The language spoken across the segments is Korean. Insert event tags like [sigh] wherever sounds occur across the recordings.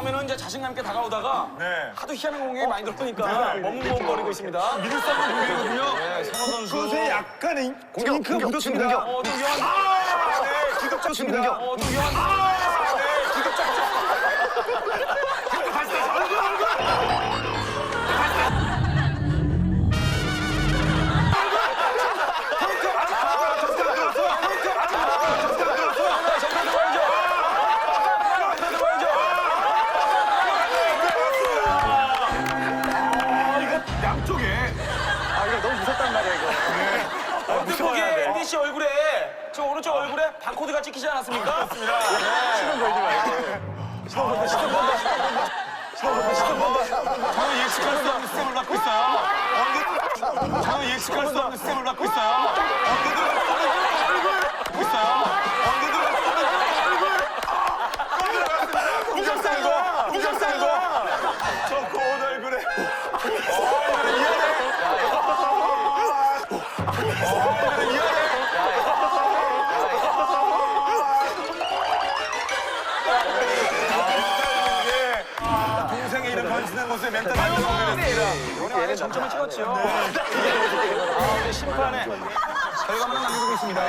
처음에는 이제 자신감 있게 다가오다가 네. 하도 희한한 공격이 많이 들어오니까 멍멍거리고 있습니다. 믿을 수 없는 공격이거든요. 네, 선호 선수. 그것에 약간의 잉크가 묻었습니다. 어, 좀 위험한. 아, 네, 기적적입니다. 어, 좀 위험한. 아, 네, 기적적. 찍히지 않았습니까? 맞습니다. 시동 걸지 말고. 저는 예측할 수 없는 스텝을 갖고 있어요. 언제든 저는 예측할 수 없는 스텝을 갖고 있어요. 결과만 남기고 있습니다.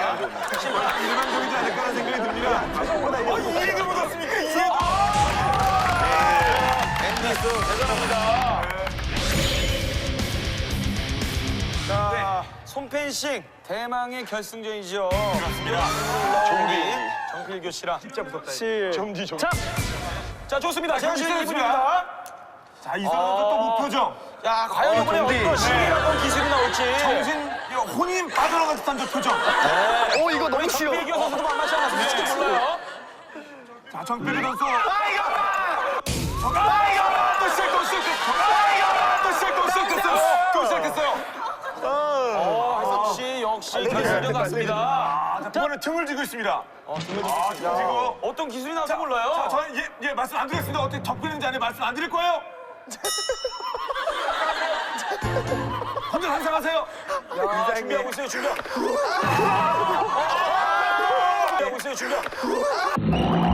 일반적이지 않을 거라는 생각이 듭니다. 어, 이해가 묻었습니까? 이해가. 앤디스 대단합니다. 자, 손펜싱 대망의 결승전이죠. 그렇습니다. 정기 정필교 씨랑 진짜 무섭다. 정지 정. 자, 좋습니다. 제가 경기 시작했습니다. 자, 이선수또 무표정. 야, 과연 이번에 정디. 어떤 신기한 기술이 나올지. 정신, 이거 혼인 빠져나간 듯한 저 표정. 오 이거 너무 싫어. 정필교 선수도 만만치 않았으면 진짜 몰라요. 자, 정필이 선수. 정- 아, 또 시작, 또 시작했어. 또 시작, 또 시작했어요. 또 시작했어요. 어, 역시 역시 결승전 같습니다. 아, 자, 이번에 틈을 쥐고 있습니다. 어, 등을 아, 틈을 쥐고. 어떤 기술이 나올지 자, 몰라요. 자, 저는 예, 예, 말씀 안 드리겠습니다. 어떻게 접근했는지 아니 말씀 안 드릴 거예요? [laughs] 혼자 상상하세요. 야, 준비하고 있어요, 준비하고. 준비하고 있어요, 준비하고.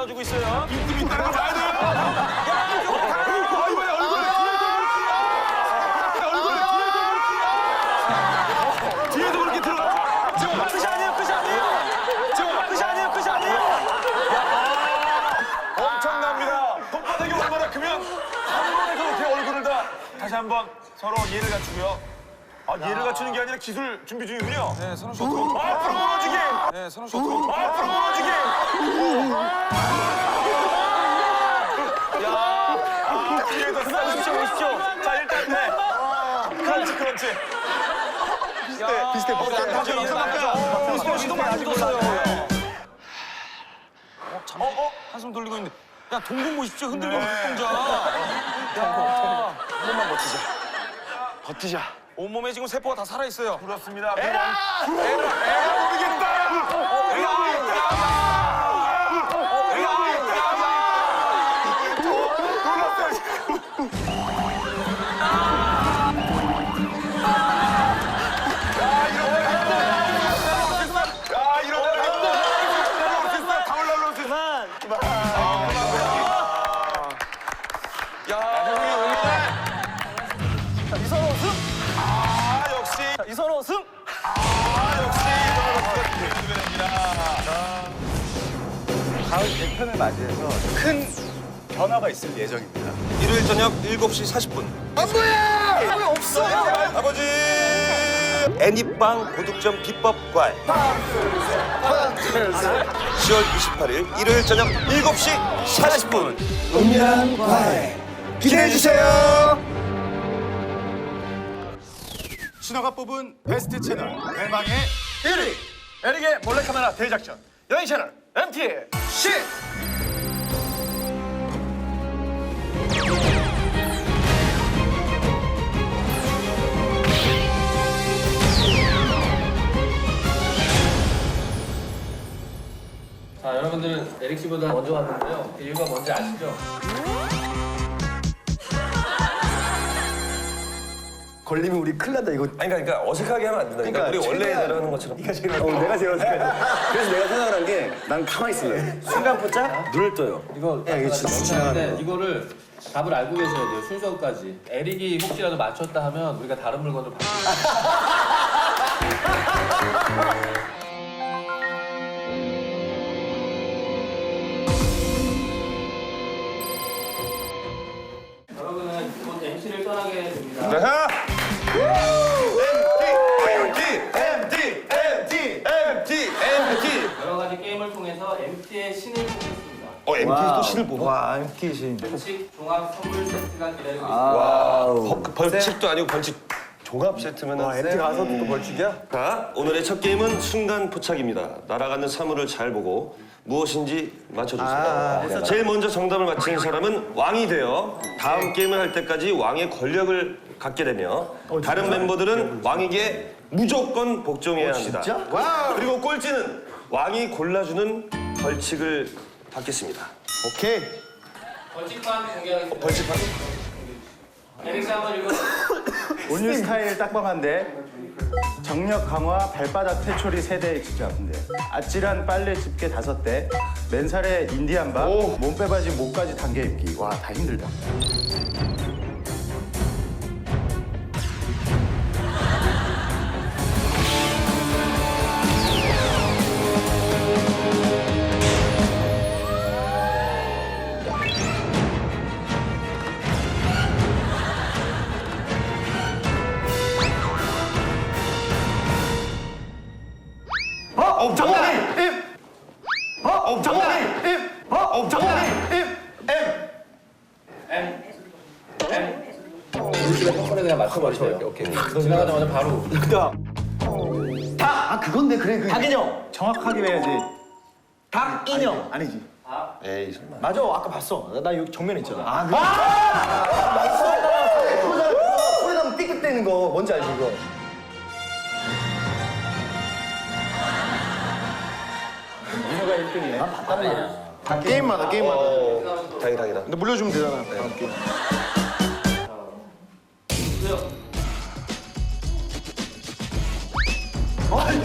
싸워주고 있어요. 빈틈이 있다는 거 봐야 돼요. 얼굴에 얼굴에 뒤에도 그렇게 뒤에도 그렇게 들어. 지금 끝이 아니에요, 끝이 아니에요. 지금 끝이 아니에요, 끝이 아니에요. 엄청납니다. 손바닥이 얼마나 크면 한 번에 그렇게 얼굴을 다 다시 한번 서로 이해를 갖추고요. 아, 이해를 갖추는 게 아니라 기술 준비 중이군요. 네, 선우. 아, 앞으로 무너지게! 네, 선우. 아, 앞으로 무너지게! 야, 뒤에서 보십시오, 보십시오. 자, 일단 네. 크런치, 크런치. 비슷해, 비슷해. 어, 다시 넘어갈까요? 비슷해, 시도 많이 묻었어요. 어, 잠 한숨 돌리고 있는데. 야, 동공 보십시오. 흔들리는 동작. 야, 한 번만 버티자. 버티자. 온몸에 지금 세포가 다 살아있어요. 그렇습니다. 에라! 에라! 에라 모르겠다! 에라 모르겠다! 야, 편을 맞이해서 큰 변화가 있을 예정입니다. 일요일 저녁 7시 40분. 왜 없어요? 아버지! 애니빵 고득점 비법 과외. 10월 28일 일요일 저녁 7시 40분. 은밀한 과외. 기대해주세요! 신화가 뽑은 베스트 채널 대망의 1위 에릭의 몰래카메라 대작전 여행 채널 MT 자 여러분들은 에릭시보다 먼저 왔는데요. 그 이유가 뭔지 아시죠? 걸리면 우리 큰일 난다 이거. 아니 그러니까 어색하게 하면 안 된다니까. 우리 원래대로 하는 것처럼. 어, 내가 제일 어색해. 그래서 내가 생각을 한 게 난 가만히 있을래. 순간 포착 눈을 떠요. 이거 야, 이거 진짜 지나가네. 근데 이거를 답을 알고 계셔야 돼요. 순서까지. 에릭이 혹시라도 맞췄다 하면 우리가 다른 물건을 받는 [laughs] MT 또 신을 뽑아. 와, MT 신. 음식 종합 선물 세트가 기다리고 있습니다. 와, 그 벌칙도 아니고 벌칙 종합 세트면은. 와, MT 가서 또 벌칙이야? 자, 오늘의 첫 게임은 순간 포착입니다. 날아가는 사물을 잘 보고 무엇인지 맞춰주세요. 제일 먼저 정답을 맞히는 사람은 왕이 되어 다음 게임을 할 때까지 왕의 권력을 갖게 되며 다른 멤버들은 왕에게 무조건 복종해야 합니다. 진짜? 와. 그리고 꼴찌는 왕이 골라주는 벌칙을 받겠습니다. 오케이. 벌칙판 공개하겠습니다. 벌칙판? 에릭 씨 한번 읽어. [coughs] 온유 스타일 딱방한데 정력 강화 발바닥 태초리 세대 집중인데 아찔한 빨래 집게 다섯 대 맨살에 인디안 밥 몸빼바지 목까지 당겨 입기 와 다 힘들다 정확하게 해야지 박인영. 아니지 에이, 설마. 맞아, 아까 봤어. 나, 나 여기 정면에 있잖아. 아, 그래. 소리 나면 삐끗대는 거 뭔지 알지 이거? 민호가 1등이네 난 봤단 말이야 다 게임마다 게임마다. 어, 다행이다. 근데 물려주면 되잖아. 다음 게임.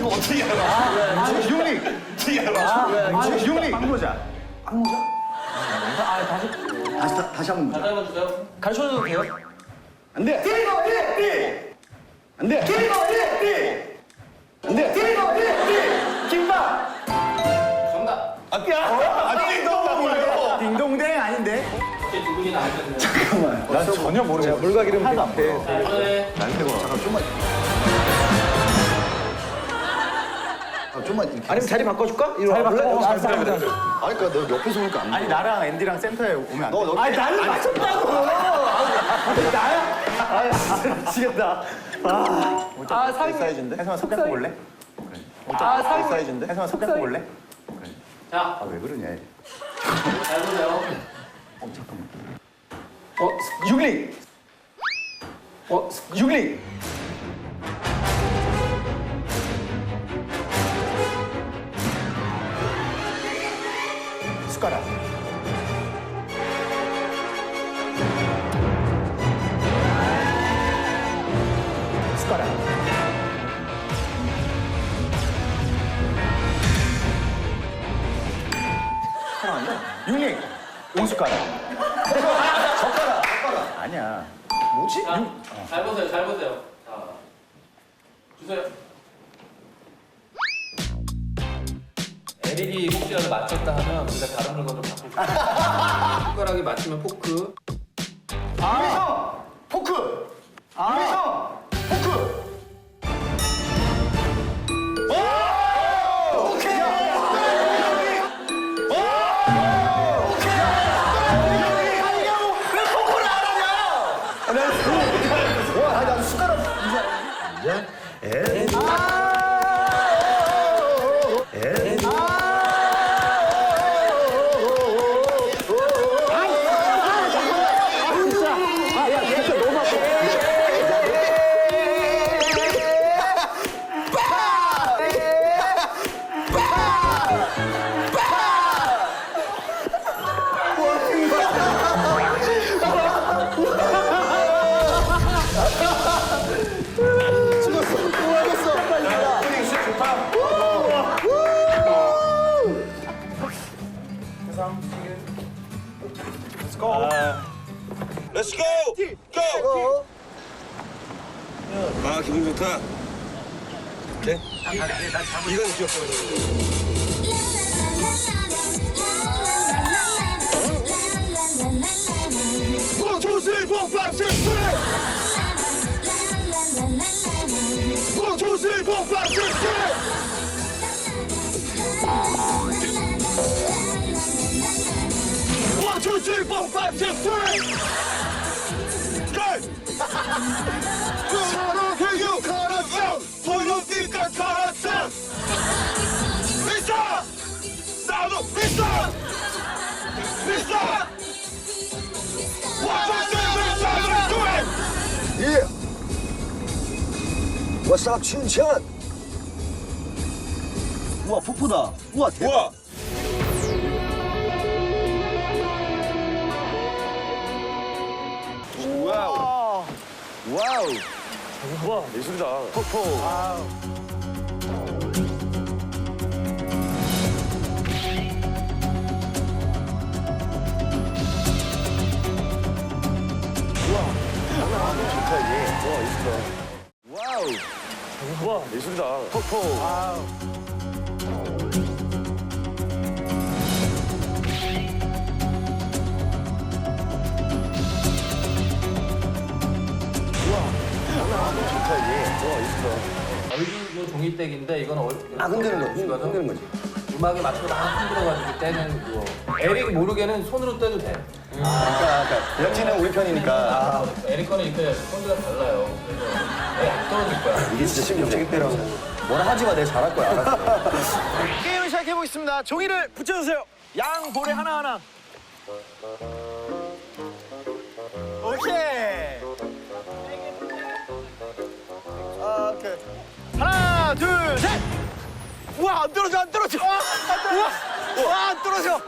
거 어떻게 알아? 유닉 어떻게 알아? 유닉 빵모자. 다시. 다- 다시 한번 보자. 다시 한번 주세요. 가르쳐줘도 돼요? 안돼. 안돼. 안돼. 안돼 김밥. 정답. 아, 띵동가 뭐예요? 딩동댕 아닌데? 이렇게 두 분이 나오셨네요. 난 전혀 모르겠어. 안 보여. 자, 이번에 아, 좀만 이렇게. 아니면 자리 바꿔줄까? 자리 바꿔 잘 바꿔 아니 그러니까 너 옆에서 보니까 안 돼. 아니 나랑 앤디랑 센터에 오면 안 돼? 너, 너. 아니 나는 맞췄다고! 아니 나야? 아 진짜 미치겠다 아, 아 사이즈인데? 혜성아 손잡고 볼래? 아, 사이즈인데? 혜성아 손잡고 볼래? 자, 아 왜 그러냐 얘. 잘 보세요. 어? 육리! 어? 육리! 정숟가락. 젓가락. 젓가락. 젓가락. 아니야. 뭐지? 자, 요... 어. 잘 보세요. 잘 보세요. 자, 주세요. 에릭이 혹시라도 맞췄다 하면 우리가 다른 물건으로 바꿀 거야. 숟가락에 [laughs] 맞추면 포크. 아! 유리성! 포크! 아! 유리성! 포크! 오! 오케이! 오! 죽었어. 죽었어. 분위기 좋다. 세상 지금. Let's go. Let's go. Go. 어? 사랑해요 Up, 춘천? 우와, 폭포다. 우와, 대박. 와우. 와우. 와, 예술이다. 폭포. 좋다, 이게. 와, 예술이다. 와, 예술이다. 폭포. 좋다, 이게. 와, 예술이다. 얼굴 종이댁인데 이건 얼. 아, 흔드는 거, 흔드는 거지. 음악에 맞춰서 막 흔들어가지고 떼는 그거. 에릭 모르게는 손으로 떼도 돼. 그러니까, 그러니까 여친은 우리 편이니까. 에릭 거는 이렇게 손들가 달라요. 떨어질 거야. 이게 진짜 심리적인 때라고. 뭐라 하지 마, 내가 잘할 거야, 알았어. [laughs] 게임을 시작해 보겠습니다. 종이를 붙여주세요. 양 볼에 하나 하나. 오케이. 아, 오케이. 하나, 둘, 셋. 우와 안 떨어져 안 떨어져. 우와, 우와 안 떨어져.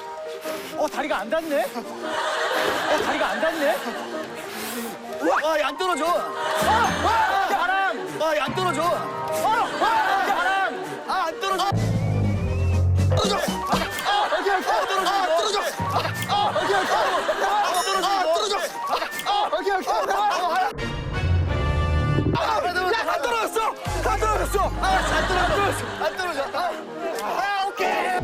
어 다리가 안 닿네. 어 다리가 안 닿네. 우와 아, 안 떨어져. 아, 와, 바람. 아, 안 떨어져. 아, 와, 바람. 아, 안 떨어져. 떨어져. 아, 여기 여기 떨어져. 아, 떨어져. 아, 여기 여기 아, 떨어져. 아, 떨어져. 아, 여기 여기 아, 야, 다 떨어졌어! 다 떨어졌어! 아, 안 떨어졌어! 안 떨어져! 아, 아 오케이!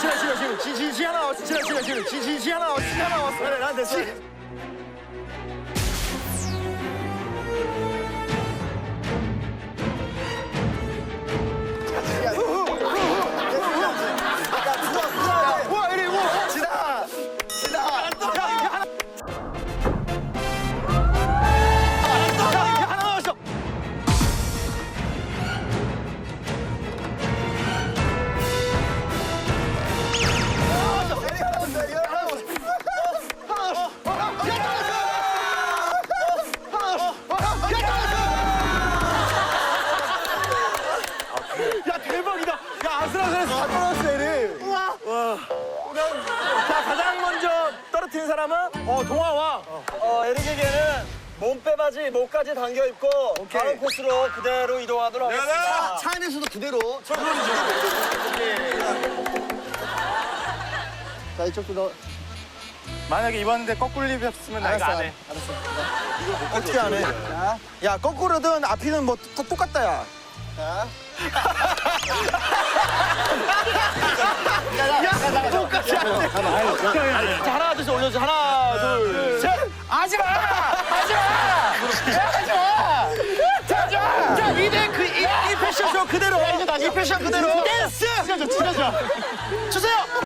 지나, 지나, 지나, 지, 지, 지 하나 나왔어. 지나, 지나, 지나, 지, 지, 지 하나 나왔어. 지 하나 나왔어. 그래, 난 됐어. 사람은 어 동아와 어 에릭에게는 몸빼바지 목까지 당겨 입고 다른 코스로 그대로 이동하도록 하겠습니다. 차 안에서도 그대로. 자, 이쪽도 넣어. 만약에 이번에 거꾸로 입혔으면 나 이거 안 해. 어떻게 안 해? 야 거꾸로든 앞이든 뭐다 똑같다 야. 야, 똑같이 안 돼. 자, 하나, 둘, 셋 올려줘. 하나, 둘, 셋. 하지 마! 하지 마! 야, 하지 마! 자, 자, 자, 이대 그, 이, 이 패션 쇼 그대로. 이 패션 그대로. 댄스! 찢어져, 찢어져.